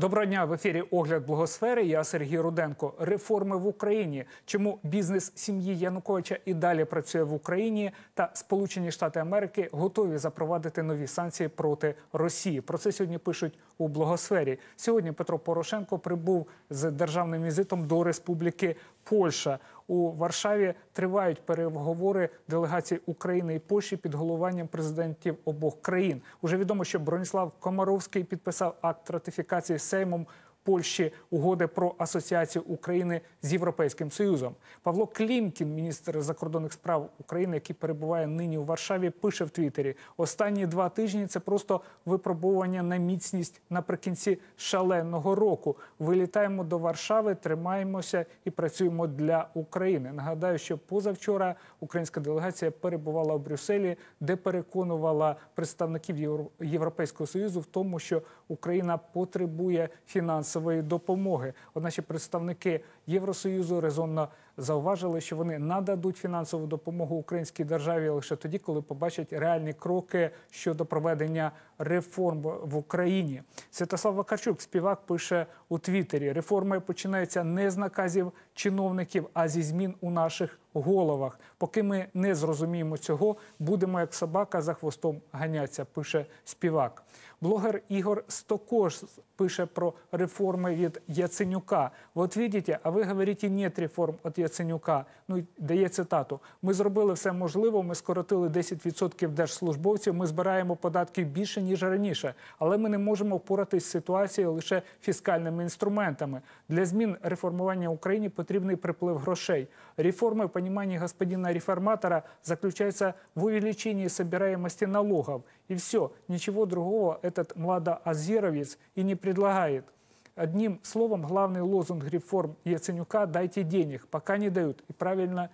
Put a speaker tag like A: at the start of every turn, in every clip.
A: Доброго дня в ефірі Огляд Благосфери. Я Сергій Руденко. Реформи в Україні. Чому бізнес сім'ї Януковича і далі працює в Україні? Та Сполучені Штати Америки готові запровадити нові санкції проти Росії. Про це сьогодні пишуть у Благосфері. Сьогодні Петро Порошенко прибув з державним візитом до Республіки Польща. У Варшаві тривають переговори делегацій України і Польщі під головуванням президентів обох країн. Уже відомо, що Броніслав Комаровський підписав акт ратифікації Сеймом Польщі угоди про асоціацію України з Європейським Союзом. Павло Клімкін, міністр закордонних справ України, який перебуває нині у Варшаві, пише в Твіттері: останні два тижні це просто випробування на міцність наприкінці шаленого року. Вилітаємо до Варшави, тримаємося і працюємо для України. Нагадаю, що позавчора українська делегація перебувала у Брюсселі, де переконувала представників Європейського союзу в тому, що Україна потребує фінансової допомоги. Одначе представники Євросоюзу резонно зауважили, що вони нададуть фінансову допомогу українській державі лише тоді, коли побачать реальні кроки щодо проведення реформ в Україні. Святослав Вакарчук, співак, пише у Твіттері: реформи починаються не з наказів чиновників, а зі змін у наших головах. Поки ми не зрозуміємо цього, будемо як собака за хвостом ганятися. Пише співак. Блогер Ігор Стокош пише про реформи від Яценюка. От видите, а ви говорите, нет реформ від Яценюка. Ну дає цитату: ми зробили все можливе. Ми скоротили 10% держслужбовців. Ми збираємо податки більше ніж раніше, але ми не можемо впоратись з ситуацією лише фіскальними інструментами. Для змін реформування Україні потрібний приплив грошей. Реформи в понимании господина реформатора заключаются в увеличении собираемости налогов. И все, ничего другого этот младоазеровец и не предлагает. Одним словом, главный лозунг реформ Яценюка «дайте денег», пока не дают и правильно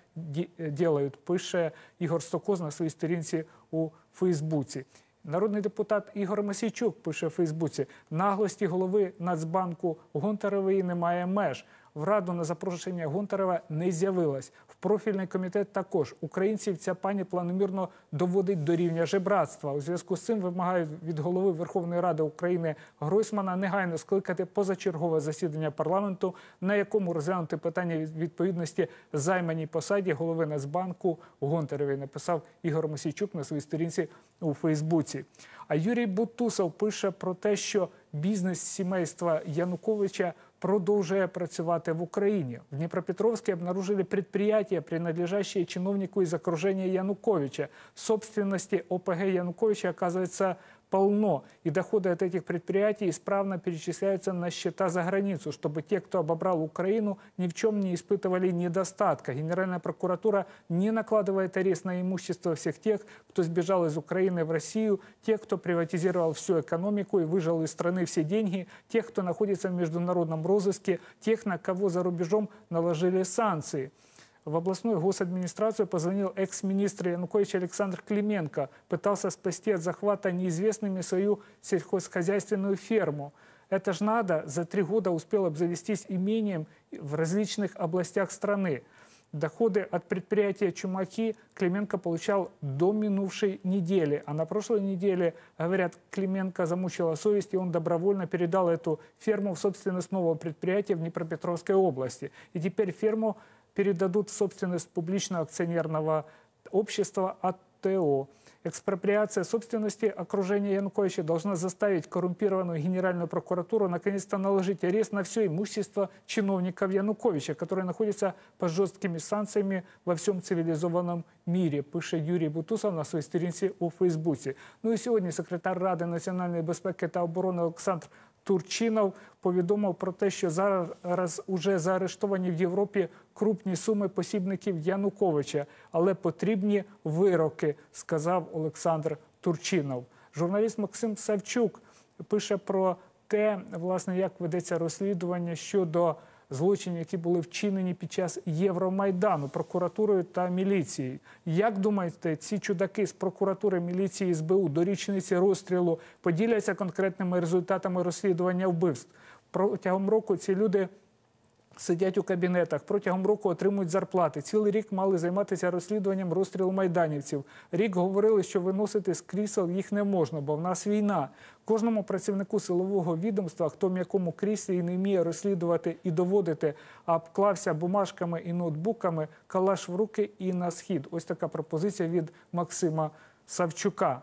A: делают, пише Ігор Стокоз на своїй сторінці у Фейсбуці. Народний депутат Ігор Масійчук пише в Фейсбуці: наглості голови Нацбанку Гонтаревої немає меж. В раду на запрошення Гонтарева не з'явилась. В профільний комітет також українців ця пані планомірно доводить до рівня жебратства. У зв'язку з цим вимагають від голови Верховної Ради України Гройсмана негайно скликати позачергове засідання парламенту, на якому розглянути питання відповідності займаній посаді голови Нацбанку Гонтаревої. Написав Ігор Мосійчук на своїй сторінці у Фейсбуці. А Юрій Бутусов пише про те, що бізнес сімейства Януковича продолжая працювати в Украине. В Днепропетровске обнаружили предприятия, принадлежащие чиновнику из окружения Януковича. Собственности ОПГ Януковича, оказывается, полно, и доходы от этих предприятий исправно перечисляются на счета за границу, чтобы те, кто обобрал Украину, ни в чем не испытывали недостатка. Генеральная прокуратура не накладывает арест на имущество всех тех, кто сбежал из Украины в Россию, тех, кто приватизировал всю экономику и выжил из страны все деньги, тех, кто находится в международном розыске, тех, на кого за рубежом наложили санкции в областную госадминистрацию позвонил экс-министр Янукович Александр Клименко. Пытался спасти от захвата неизвестными свою сельхозхозяйственную ферму. Это ж надо, за три года успел обзавестись имением в различных областях страны. Доходы от предприятия «Чумаки» Клименко получал до минувшей недели. А на прошлой неделе, говорят, Клименко замучила совесть, и он добровольно передал эту ферму в собственность нового предприятия в Днепропетровской области. И теперь ферму передадут в собственность публичного акционерного общества АТО. Экспроприация собственности окружения Януковича должна заставить коррумпированную Генеральную прокуратуру наконец-то наложить арест на все имущество чиновников Януковича, которые находятся под жесткими санкциями во всем цивилизованном мире, пише Юрій Бутусов на своїй сторінці у Фейсбуці. Ну і сьогодні секретар Ради національної безпеки та оборони Олександр Турчинов повідомив про те, що зараз уже заарештовані в Європі крупні суми посібників Януковича, але потрібні вироки, сказав Олександр Турчинов. Журналіст Максим Савчук пише про те, власне, як ведеться розслідування щодо злочинів, які були вчинені під час Євромайдану прокуратурою та міліцією. Як думаєте, ці чудаки з прокуратури міліції СБУ до річниці розстрілу поділяться конкретними результатами розслідування вбивств? Протягом року ці люди Сидять у кабінетах протягом року отримують зарплати. Цілий рік мали займатися розслідуванням розстрілу майданівців. Рік говорили, що виносити з крісел їх не можна, бо в нас війна. Кожному працівнику силового відомства, хто в якому кріслі і не вміє розслідувати і доводити, а обклався бумажками і ноутбуками, калаш в руки і на схід. Ось така пропозиція від Максима Савчука.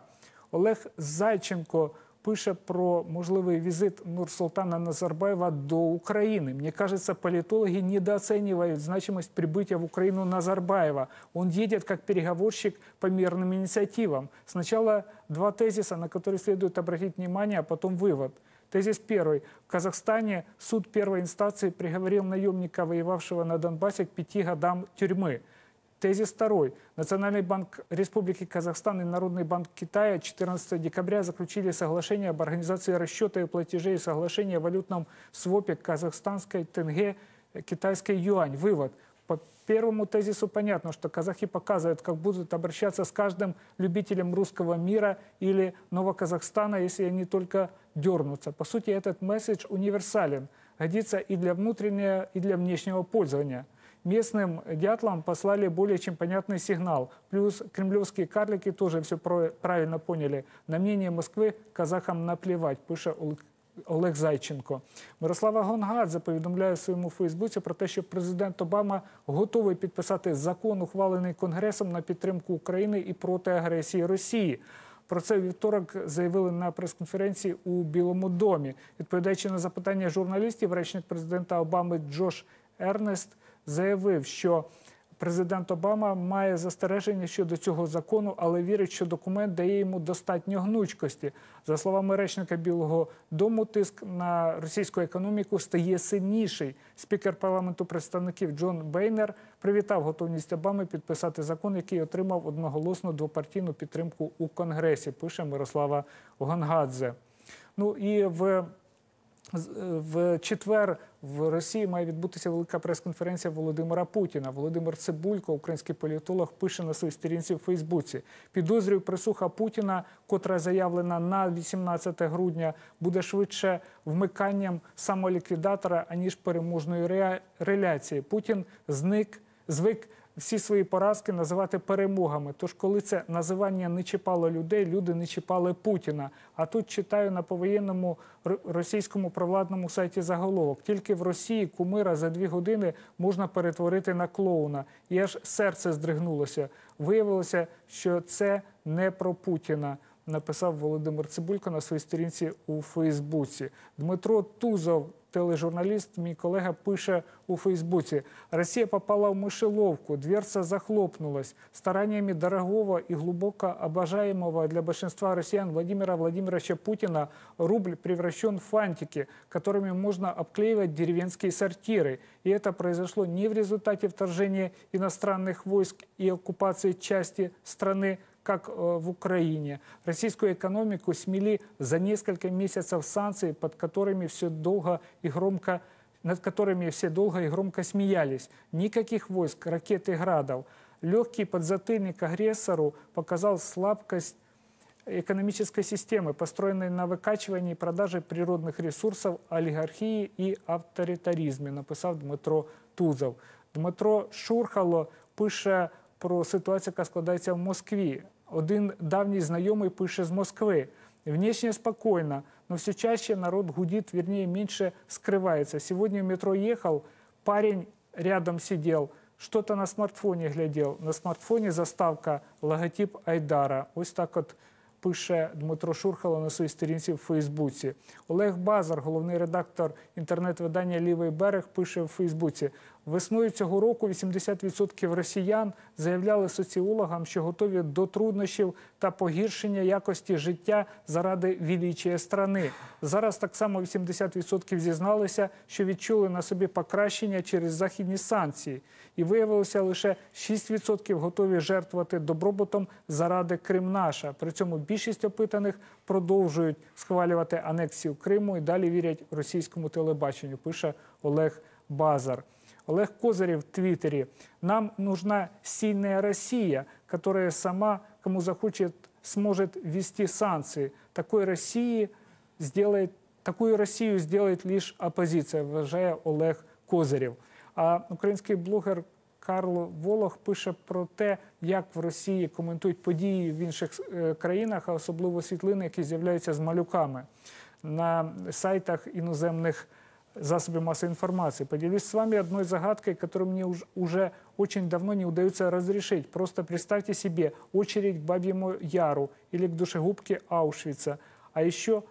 A: Олег Зайченко пише про можливий визит Нурсултана Назарбаева до Украины. Мне кажется, политологи недооценивают значимость прибытия в Украину Назарбаева. Он едет как переговорщик по мирным инициативам. Сначала два тезиса, на которые следует обратить внимание, а потом вывод. Тезис первый. В Казахстане суд первой инстанции приговорил наемника, воевавшего на Донбассе, к пяти годам тюрьмы. Тезис второй. Национальный банк Республики Казахстан и Народный банк Китая 14 декабря заключили соглашение об организации расчета и платежей и соглашение о валютном свопе казахстанской тенге, китайской юань. Вывод. По первому тезису понятно, что казахи показывают, как будут обращаться с каждым любителем русского мира или Новоказахстана, если они только дернутся. По сути, этот месседж универсален, годится и для внутреннего, и для внешнего пользования – местным дятлам послали более чем понятный сигнал. Плюс кремлевские карлики тоже все правильно поняли. На мнение Москвы казахам наплевать, пише Олег Зайченко. Мирослава Гонгадзе повідомляє в своєму Фейсбуці про те, що президент Обама готовий підписати закон, ухвалений Конгресом на підтримку України і проти агресії Росії. Про це вівторок заявили на прес-конференції у Білому домі. Відповідаючи на запитання журналістів, речник президента Обами Джош Ернест заявив, що президент Обама має застереження щодо цього закону, але вірить, що документ дає йому достатньо гнучкості. За словами речника Білого Дому, тиск на російську економіку стає сильніший. Спікер парламенту представників Джон Бейнер привітав готовність Обами підписати закон, який отримав одноголосну двопартійну підтримку у Конгресі. Пише Мирослава Гонгадзе. Ну і в в четвер в Росії має відбутися велика прес-конференція Володимира Путіна. Володимир Цибулько, український політолог, пише на своїй сторінці в Фейсбуці. Підозрюю присуха Путіна, котра заявлена на 18 грудня, буде швидше вмиканням самоліквідатора аніж переможної реляції. Путін зник звик всі свої поразки називати перемогами. Тож, коли це називання не чіпало людей, люди не чіпали Путіна. А тут читаю на повоєнному російському провладному сайті заголовок. Тільки в Росії кумира за дві години можна перетворити на клоуна. І аж серце здригнулося. Виявилося, що це не про Путіна. Написав Володимир Цибулько на своїй сторінці у Фейсбуці. Дмитро Тузов тележурналіст, мій колега, пише у Фейсбуці: Росія попала в мышеловку, дверца захлопнулась. Стараниями дорогого и глубоко обожаемого для большинства россиян Владимира Владимировича Путина рубль превращен в фантики, которыми можно обклеивать деревенские сортиры. И это произошло не в результате вторжения иностранных войск и оккупации части страны, как э, в Украине. Российскую экономику смели за несколько месяцев санкций, под которыми все долго и громко над которыми все долго и громко смеялись. Никаких войск, ракет и градов. Легкий подзатыльник агрессору показал слабкость экономической системы, построенной на выкачивании и продаже природных ресурсов, олигархии и авторитаризме, написав Дмитро Тузов. Дмитро Шурхало пише про ситуацію, яка складається в Москві. Один давний знайомий пише з Москвы. Внешне спокойно, но все чаще народ гудит, вернее, меньше скрывается. Сегодня в метро ехал, парень рядом сидел, что-то на смартфоне глядел. На смартфоне заставка, логотип Айдара. Ось так от пише Дмитро Шурхало на своїй сторінці в Фейсбуці. Олег Базар, головний редактор інтернет-видання Лівий берег, пише в Фейсбуці: весною цього року 80% росіян заявляли соціологам, що готові до труднощів та погіршення якості життя заради величия страни. Зараз так само 80% зізналися, що відчули на собі покращення через західні санкції, і виявилося лише 6% готові жертвувати добробутом заради Кримнаша. При цьому більшість опитаних продовжують схвалювати анексію Криму і далі вірять російському телебаченню. Пише Олег Базар. Олег Козырев в Твиттере. Нам нужна сильная Россия, которая сама, кому захочет, сможет ввести санкции. Такой России сделает, такую Россию сделает лишь оппозиция, вважає Олег козирів. А український блогер Карл Волох пише про те, як в Росії коментують події в інших е, країнах, а особливо світлини, які з'являються з малюками на сайтах іноземних засобів массовой информации. Поделюсь с вами одной загадкой, которую мне уж- уже очень давно не удается разрешить. Просто представьте себе очередь к Бабьему Яру или к душегубке Аушвица. А еще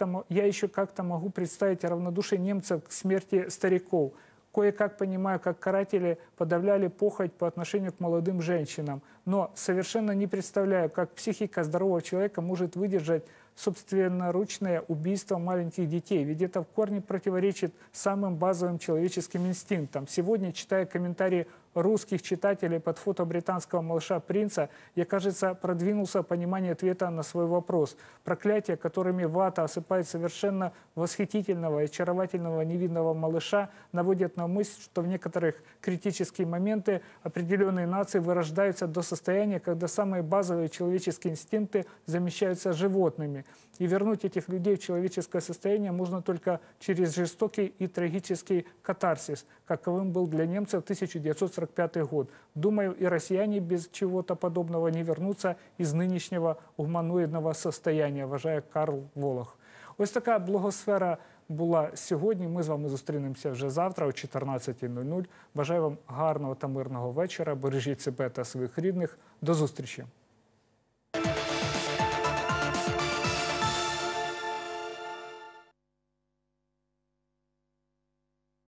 A: мо- я еще как-то могу представить равнодушие немцев к смерти стариков. Кое-как понимаю, как каратели подавляли похоть по отношению к молодым женщинам. Но совершенно не представляю, как психика здорового человека может выдержать собственноручное убийство маленьких детей. Ведь это в корне противоречит самым базовым человеческим инстинктам. Сегодня, читая комментарии русских читателей под фото британского малыша принца, я, кажется, продвинулся в понимании ответа на свой вопрос. Проклятия, которыми вата осыпает совершенно восхитительного и очаровательного невинного малыша, наводят на мысль, что в некоторых критические моменты определенные нации вырождаются до состояния, когда самые базовые человеческие инстинкты замещаются животными. И вернуть этих людей в человеческое состояние можно только через жестокий и трагический катарсис, каковым был для немцев 1945 год. Думаю, и россияне без чего-то подобного не вернутся из нынешнего гуманоидного состояния, вважає Карл Волох. Ось така блогосфера була сьогодні. Ми з вами зустрінемося вже завтра о 14.00. Бажаю вам гарного та мирного вечора. Бережіть себе та своїх рідних. До зустрічі.